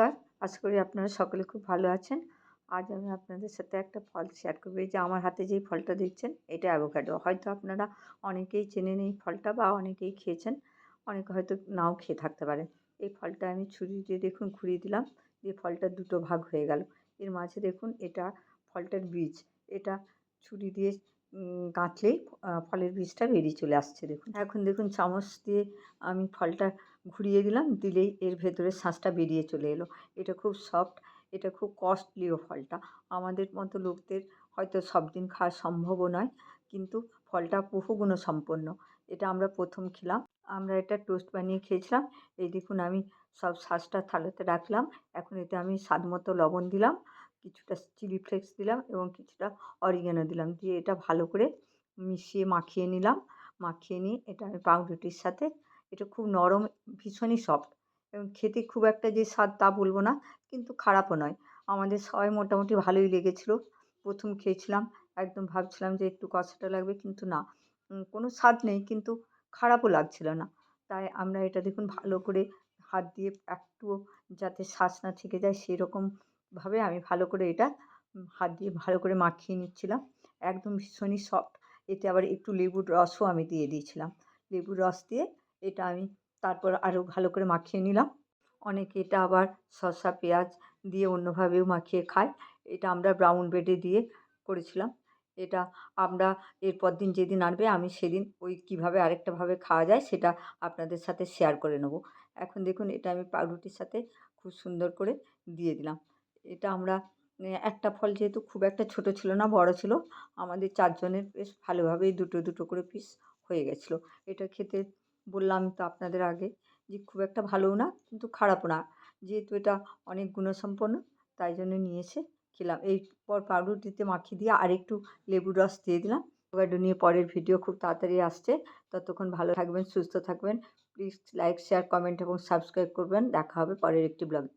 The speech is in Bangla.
নমস্কার। আশা করি আপনারা সকলে খুব ভালো আছেন। আজ আমি আপনাদের সাথে একটা ফল শেয়ার করব। এই যে আমার হাতে যেই ফলটা দেখছেন, এটা অ্যাভোকাডো হয়তো আপনারা অনেকেই চেনেন এই ফলটা বা অনেকেই খেয়েছেন। অনেকে হয়তো নাও খেয়ে থাকতে পারেন। এই ফলটা আমি ছুরি দিয়ে দেখুন ঘুরিয়ে দিলাম, দিয়ে ফলটা দুটো ভাগ হয়ে গেল। এর মাঝে দেখুন এটা ফলটার বীজ। এটা ছুরি দিয়ে গাঁথলেই ফলের বীজটা বেরিয়ে চলে আসছে। দেখুন, এখন দেখুন চামচ দিয়ে আমি ফলটা ঘুরিয়ে দিলাম, দিলেই এর ভেতরের শাঁসটা বেরিয়ে চলে এলো। এটা খুব সফট, এটা খুব কস্টলিও ফলটা। আমাদের মতো লোকদের হয়তো সব দিন খাওয়া সম্ভবও নয়, কিন্তু ফলটা বহু গুণসম্পন্ন এটা আমরা প্রথম খেলাম, আমরা এটা টোস্ট বানিয়ে খেয়েছিলাম। এই দেখুন, আমি সব শাঁসটা থালাতে রাখলাম। এখন এতে আমি স্বাদ মতো লবণ দিলাম। কিছুটা চিলি ফ্লেক্স দিলাম এবং কিছুটা অরিগ্যানো দিলাম। দিয়ে এটা ভালো করে মিশিয়ে মাখিয়ে নিলাম। মাখিয়ে নিয়ে এটা আমি পাউরুটির সাথে। এটা খুব নরম, ভীষণই সফট এবং খেতে খুব একটা যে স্বাদ তা বলব না, কিন্তু খারাপও নয়। আমাদের সবাই মোটামুটি ভালোই লেগেছিলো। প্রথম খেয়েছিলাম, একদম ভাবছিলাম যে একটু কষাটা লাগবে, কিন্তু না। কোনো স্বাদ নেই, কিন্তু খারাপও লাগছিল না। তাই আমরা এটা দেখুন ভালো করে হাত দিয়ে একটুও যাতে শ্বাস না থেকে যায় সেরকমভাবে আমি ভালো করে এটা হাত দিয়ে ভালো করে মাখিয়ে নিচ্ছিলাম। একদম ভীষণই সফট এতে আবার একটু লেবুর রসও আমি দিয়ে দিয়েছিলাম। লেবুর রস দিয়ে এটা আমি তারপর আরও ভালো করে মাখিয়ে নিলাম। অনেকে এটা আবার শসা, পেঁয়াজ দিয়ে অন্যভাবেও মাখিয়ে খায়। এটা আমরা ব্রাউন ব্রেডে দিয়ে করেছিলাম। এটা আমরা এরপর দিন যেদিন আনবে আমি সেদিন ওই কীভাবে আরেকটাভাবে খাওয়া যায় সেটা আপনাদের সাথে শেয়ার করে নেব। এখন দেখুন এটা আমি পাউরুটির সাথে খুব সুন্দর করে দিয়ে দিলাম। এটা আমরা একটা ফল যেহেতু খুব একটা ছোটো ছিল না, বড় ছিল, আমাদের চারজনের বেশ ভালোভাবেই দুটো দুটো করে পিস হয়ে গেছিল। এটা খেতে বললাম তো আপনাদের আগে যে খুব একটা ভালোও না, কিন্তু খারাপও না। যেহেতু এটা অনেক গুণসম্পন্ন, তাই জন্য নিয়ে এসে খেলাম পর পাউরুটিতে মাখিয়ে দিয়ে আরেকটু লেবুর রস দিয়ে দিলাম। অ্যাভোকাডো নিয়ে পরের ভিডিও খুব তাড়াতাড়ি আসছে। ততক্ষণ ভালো থাকবেন, সুস্থ থাকবেন। প্লিজ লাইক শেয়ার কমেন্ট এবং সাবস্ক্রাইব করবেন। দেখা হবে পরের একটি ব্লগে